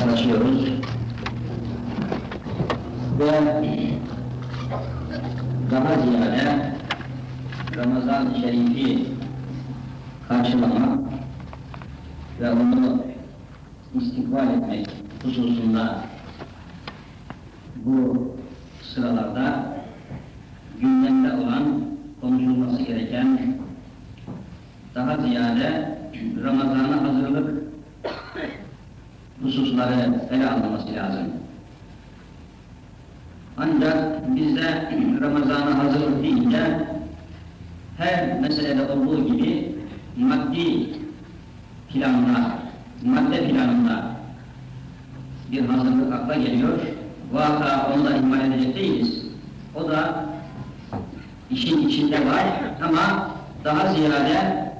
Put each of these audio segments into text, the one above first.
yaklaşıyoruz. Ve daha ziyade Ramazan-ı Şerif'i karşılama ve onu istikbal etmek hususunda bu sıralarda gündemde olan konuşulması gereken daha ziyade Ramazan'a hazırlık hususları ele alınması lazım. Ancak bizde Ramazan'a hazırlık deyince her meselede olduğu gibi maddi planla, madde planında bir hazırlık akla geliyor. Vaka onu da ihmal edecek değiliz. O da işin içinde var ama daha ziyade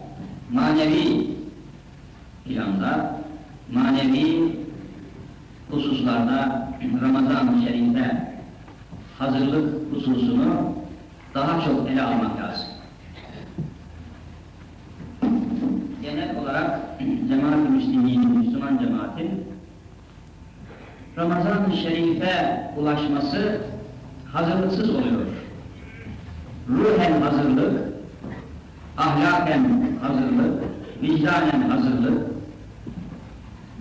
manevi planda, manevi hususlarda Ramazan-ı hazırlık hususunu daha çok ele almak lazım. Genel olarak cemaat-i Müslümin, Müslüman cemaatin Ramazan-ı Şerif'e ulaşması hazırlıksız oluyor. Ruhen hazırlık, ahlaken hazırlık, vicdanen hazırlık,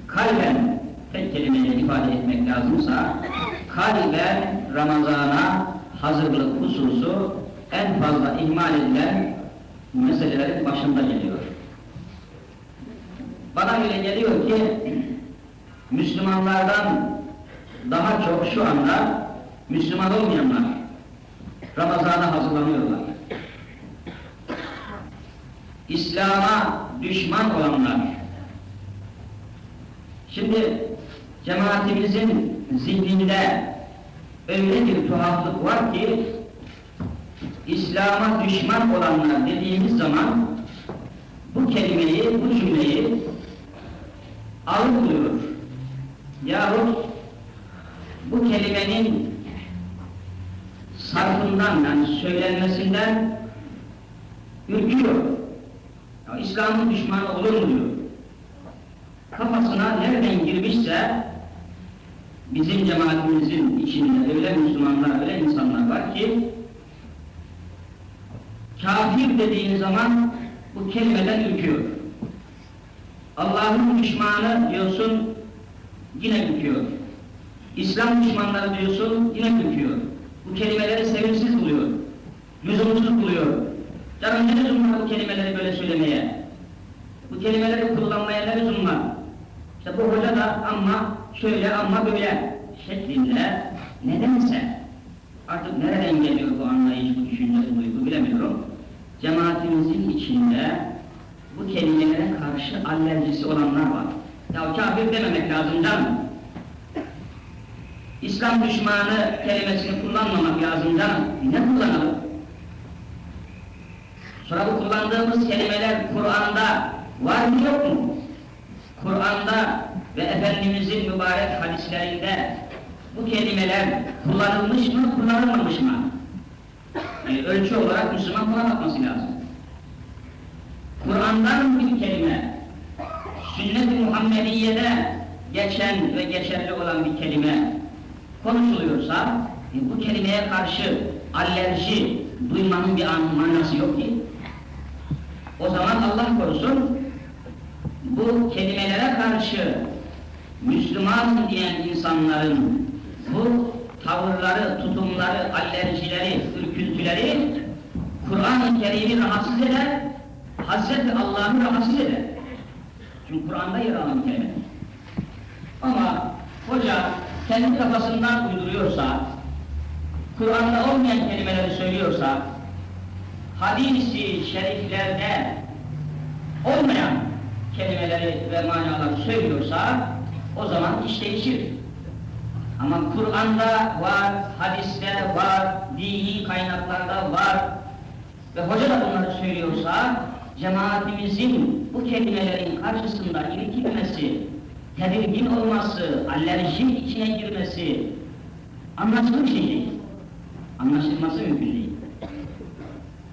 kalben tek kelimeyle ifade etmek lazımsa, kalben Ramazan'a hazırlık hususu en fazla ihmal edilen meselelerin başında geliyor. Bana öyle geliyor ki, Müslümanlardan daha çok şu anda Müslüman olmayanlar Ramazan'a hazırlanıyorlar. İslam'a düşman olanlar. Şimdi cemaatimizin zihninde öyle bir tuhaflık var ki İslam'a düşman olanlar dediğimiz zaman bu kelimeyi, bu cümleyi algılıyor. Yahut bu kelimenin sarfından yani söylenmesinden ürküyor. İslam'ın düşmanı olur mu diyor. Kafasına nereden girmişse bizim cemaatimizin içinde öyle Müslümanlar, öyle insanlar var ki kafir dediğin zaman bu kelimeden ürküyor. Allah'ın düşmanı diyorsun yine ürküyor. İslam düşmanları diyorsun yine ürküyor. Bu kelimeleri sevimsiz buluyor. Lüzumsuz buluyor. Canım ne lüzum var bu kelimeleri böyle söylemeye? Bu kelimeleri kullanmaya ne lüzum var? İşte bu hoca da ama şöyle ama böyle şeklinde nedense artık nereden geliyor bu anlayış, bu düşünce, bu duygu bilemiyorum. Cemaatimizin içinde bu kelimelere karşı alerjisi olanlar var. Ya kafir dememek lazım canım. İslam düşmanı kelimesini kullanmamak lazım canım. Ne kullanalım? Sonra bu kullandığımız kelimeler Kur'an'da var mı yok mu? Kur'an'da ve Efendimizin mübarek hadislerinde bu kelimeler kullanılmış mı, kullanılmamış mı? Yani ölçü olarak Müslüman buna bakması lazım. Kur'an'dan bir kelime, sünnet-i Muhammediye'de geçen ve geçerli olan bir kelime konuşuluyorsa, e, bu kelimeye karşı alerji duymanın bir an manası yok ki. O zaman Allah korusun, bu kelimelere karşı Müslüman diyen insanların bu tavırları, tutumları, alerjileri, ürküntüleri Kur'an-ı Kerim'i rahatsız eder, Hazreti Allah'ı rahatsız eder. Çünkü Kur'an'da yer alan kelime. Ama hoca kendi kafasından uyduruyorsa, Kur'an'da olmayan kelimeleri söylüyorsa, hadisi şeriflerde olmayan kelimeleri ve manaları söylüyorsa, o zaman iş değişir. Ama Kur'an'da var, hadiste var, dini kaynaklarda var ve hoca da bunları söylüyorsa, cemaatimizin bu kelimelerin karşısında irkilmesi, tedirgin olması, alerji içine girmesi anlaşılır şey değil. Anlaşılması mümkün değil.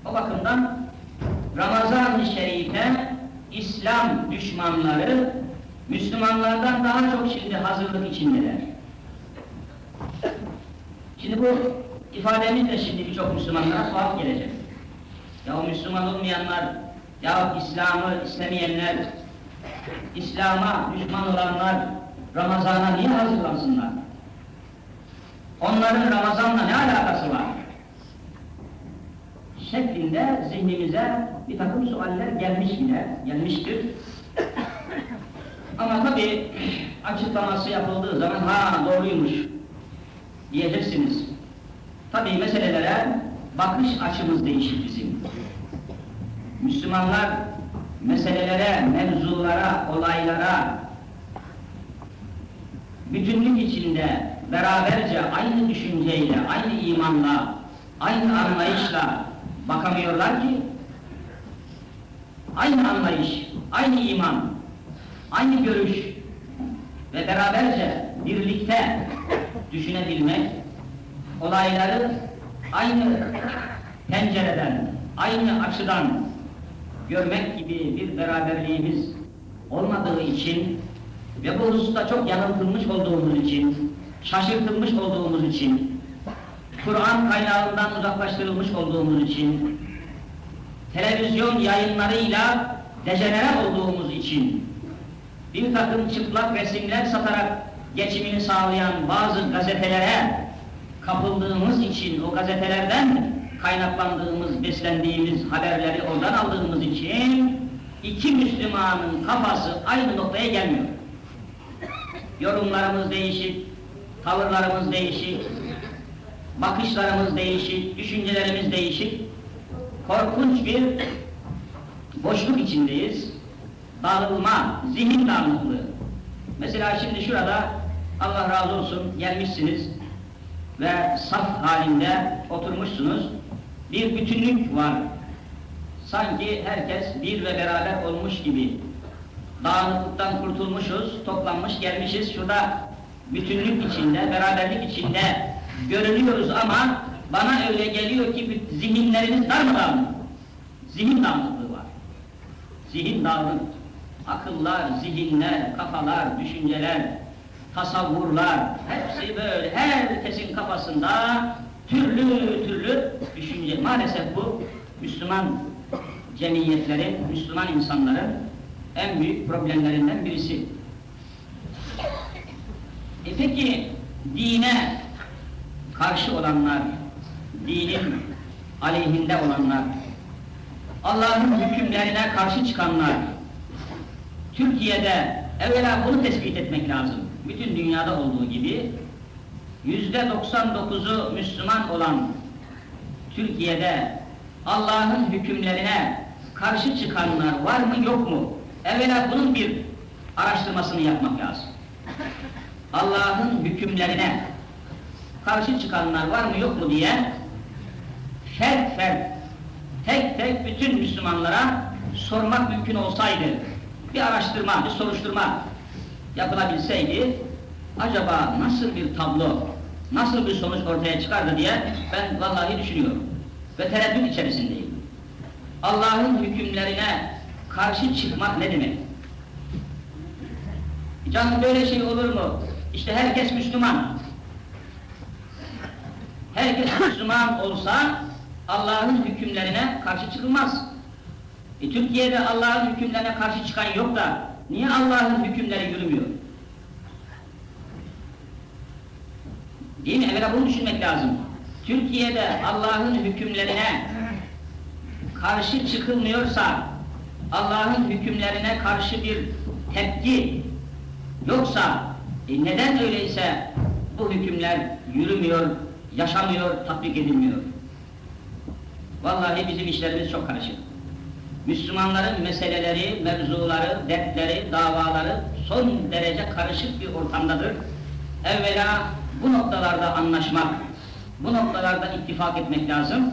O bakımdan Ramazan-ı Şerif'e İslam düşmanları Müslümanlardan daha çok şimdi hazırlık içindeler. Şimdi bu ifademiz de şimdi birçok Müslümanlara tuhaf gelecek. Ya o Müslüman olmayanlar, ya İslam'ı istemeyenler, İslam'a düşman olanlar Ramazan'a niye hazırlansınlar? Onların Ramazan'la ne alakası var? Şeklinde zihnimize bir takım sualler gelmiş bile, gelmiştir. Ama tabii açıklaması yapıldığı zaman ha doğruymuş diyeceksiniz. Tabii meselelere bakış açımız değişir bizim. Müslümanlar meselelere, mevzulara, olaylara bütünlük içinde beraberce aynı düşünceyle, aynı imanla, aynı anlayışla bakamıyorlar ki aynı anlayış, aynı iman, aynı görüş ve beraberce birlikte düşünebilmek, olayları aynı pencereden, aynı açıdan görmek gibi bir beraberliğimiz olmadığı için ve bu hususta çok yanıltılmış olduğumuz için, şaşırtılmış olduğumuz için, Kur'an kaynağından uzaklaştırılmış olduğumuz için, televizyon yayınlarıyla dejenere olduğumuz için, bir takım çıplak resimler satarak geçimini sağlayan bazı gazetelere kapıldığımız için, o gazetelerden kaynaklandığımız, beslendiğimiz haberleri oradan aldığımız için iki Müslümanın kafası aynı noktaya gelmiyor. Yorumlarımız değişik, tavırlarımız değişik, bakışlarımız değişik, düşüncelerimiz değişik. Korkunç bir boşluk içindeyiz. Dağılma, zihin dağınıklığı. Mesela şimdi şurada Allah razı olsun gelmişsiniz ve saf halinde oturmuşsunuz. Bir bütünlük var. Sanki herkes bir ve beraber olmuş gibi. Dağınıklıktan kurtulmuşuz, toplanmış gelmişiz. Şurada bütünlük içinde, beraberlik içinde görünüyoruz ama bana öyle geliyor ki zihinlerimiz darmadağın. Zihin dağınıklığı var. Zihin dağınık. Akıllar, zihinler, kafalar, düşünceler, tasavvurlar, hepsi böyle herkesin kafasında türlü türlü düşünce. Maalesef bu Müslüman cemiyetlerin, Müslüman insanların en büyük problemlerinden birisi. E peki dine karşı olanlar, dinin aleyhinde olanlar, Allah'ın hükümlerine karşı çıkanlar, Türkiye'de evvela bunu tespit etmek lazım. Bütün dünyada olduğu gibi yüzde 99'u Müslüman olan Türkiye'de Allah'ın hükümlerine karşı çıkanlar var mı yok mu? Evvela bunun bir araştırmasını yapmak lazım. Allah'ın hükümlerine karşı çıkanlar var mı yok mu diye fert fert, tek tek bütün Müslümanlara sormak mümkün olsaydı, bir araştırma, bir soruşturma yapılabilseydi, acaba nasıl bir tablo, nasıl bir sonuç ortaya çıkardı diye ben vallahi düşünüyorum. Ve tereddüt içerisindeyim. Allah'ın hükümlerine karşı çıkmak ne demek? Canım böyle şey olur mu? İşte herkes Müslüman. Herkes Müslüman olsa Allah'ın hükümlerine karşı çıkılmaz. E, Türkiye'de Allah'ın hükümlerine karşı çıkan yok da niye Allah'ın hükümleri yürümüyor? Değil mi? Evvela bunu düşünmek lazım. Türkiye'de Allah'ın hükümlerine karşı çıkılmıyorsa, Allah'ın hükümlerine karşı bir tepki yoksa, e neden öyleyse bu hükümler yürümüyor, yaşamıyor, tatbik edilmiyor? Vallahi bizim işlerimiz çok karışık. Müslümanların meseleleri, mevzuları, dertleri, davaları son derece karışık bir ortamdadır. Evvela bu noktalarda anlaşmak, bu noktalarda ittifak etmek lazım.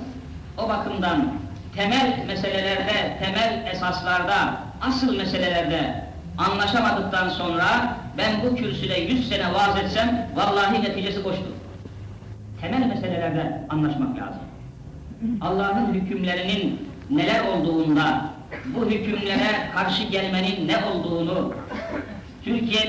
O bakımdan temel meselelerde, temel esaslarda, asıl meselelerde anlaşamadıktan sonra ben bu kürsüde yüz sene vaaz etsem vallahi neticesi boştur. Temel meselelerde anlaşmak lazım. Allah'ın hükümlerinin neler olduğunda, bu hükümlere karşı gelmenin ne olduğunu Türkiye